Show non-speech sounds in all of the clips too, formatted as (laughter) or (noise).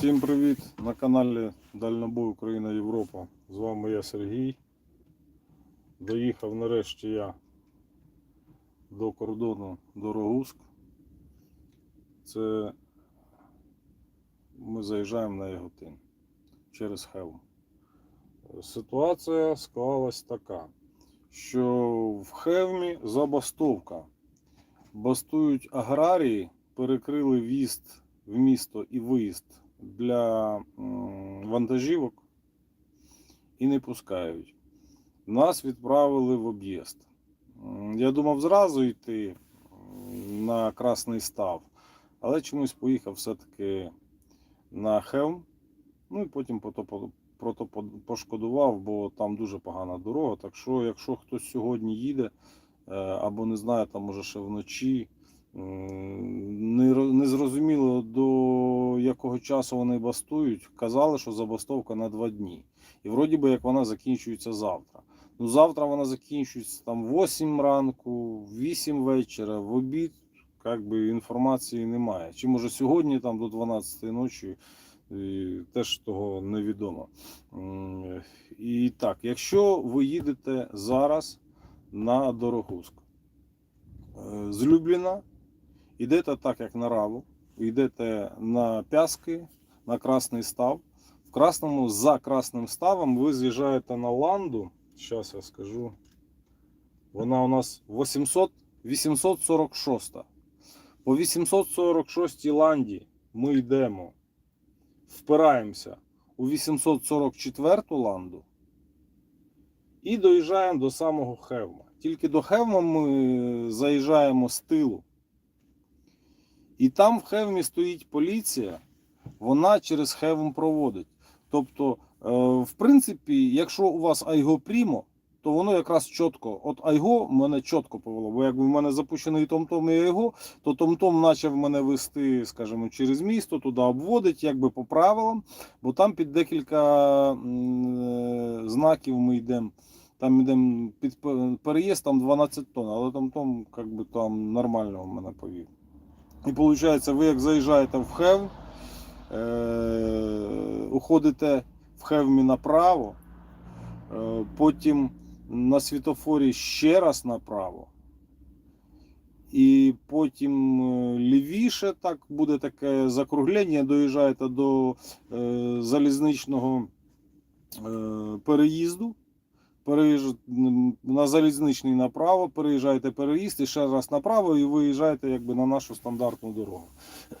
Всім привіт на каналі Дальнобой Україна Європа. З вами я Сергій. Доїхав нарешті я до кордону Дорогуськ. Це ми заїжджаємо на Яготин через Хелм. Ситуація склалась така, що в Хевмі забастовка. Бастують аграрії, перекрили в'їзд в місто і виїзд для вантажівок і не пускають. Нас відправили в об'їзд. Я думав зразу йти на Красний Став, але чомусь поїхав все-таки на Хелм. Ну і потім пото- про то пошкодував, бо там дуже погана дорога. Так що, якщо хтось сьогодні їде, е, або не знаю, там може ще вночі. М, Не, зрозуміло до якого часу вони бастують. Казали, що забастовка на два дні. І вроді би як вона закінчується завтра. Ну завтра вона закінчується там в 8 ранку, 8 вечора, в обід. Як би інформації немає. Чи може сьогодні там до 12 ночі теж того невідомо. І так, якщо ви їдете зараз на Дорогуськ, е, з Любліна, йдете так, як на Раву, йдете на Пяски, на Красний Став. В Красному, за Красним Ставом ви з'їжджаєте на Ланду. Зараз я скажу. Вона у нас 800, 846. По 846 ланді ми йдемо, впираємося у 844 ланду і доїжджаємо до самого Хевма. Тільки до Хевма ми заїжджаємо з тилу. І там в Хевмі стоїть поліція, вона через Хевм проводить. Тобто, е, в принципі, якщо у вас Айго Прімо, то воно якраз чітко. От Айго мене чітко повело, бо якби в мене запущений Том-Том і Айго, то Том-Том почав мене вести, скажімо, через місто, туди обводить, якби по правилам, бо там під декілька е, знаків ми йдемо. Там йдемо під переїзд, там 12 тонн, але там Том як би, там нормально мене повів. І виходить, ви як заїжджаєте в Хев, е- уходите в Хевмі направо, е- потім на світофорі ще раз направо. І потім е, лівіше так буде таке закруглення, доїжджаєте до е, залізничного е, переїзду. Переїж... на залізничний направо, переїжджаєте переїзд і ще раз направо, і виїжджаєте якби на нашу стандартну дорогу. (clears throat)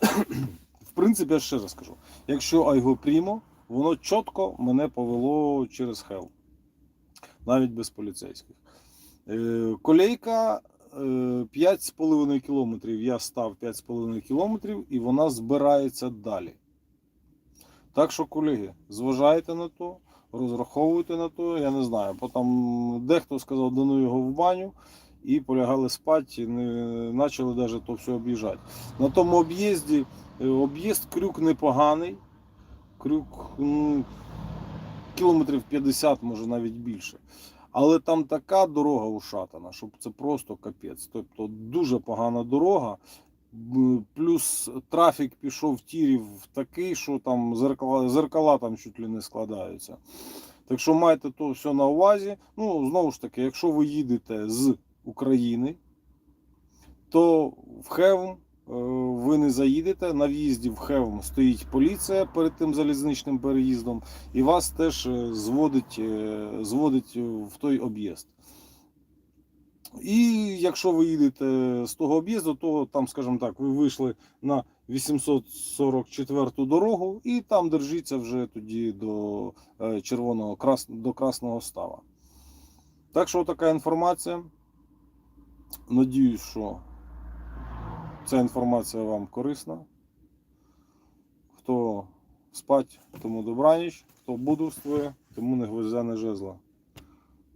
В принципі, я ще раз кажу, якщо Айго Прімо, воно чітко мене повело через Хел, навіть без поліцейських. Е, Колейка е, 5,5 кілометрів. Я став 5,5 кілометрів і вона збирається далі. Так що, колеги, зважайте на то, розраховуйте на то, я не знаю. Потім дехто сказав, да ну його в баню, і полягали спати, не почали навіть то все об'їжджати. На тому об'їзді е, об'їзд крюк непоганий. Крюк ну, кілометрів 50, може навіть більше. Але там така дорога ушатана, щоб це просто капець. Тобто дуже погана дорога. Плюс трафік пішов тірів такий, що там зеркала, зеркала там чуть ли не складаються. Так що майте то все на увазі. Ну, знову ж таки, якщо ви їдете з України, то в Хевм е, ви не заїдете. На в'їзді в Хевм стоїть поліція перед тим залізничним переїздом, і вас теж е, зводить, е, зводить в той об'їзд. І якщо ви їдете з того об'їзду, то там, скажімо так, ви вийшли на 844 дорогу, і там держіться вже тоді до е, червоного до красного става. Так що така інформація. Надіюсь, що ця інформація вам корисна. Хто спать, тому добраніч, хто будувствує, тому не гвоздя не жезла.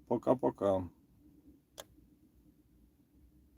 Пока-пока.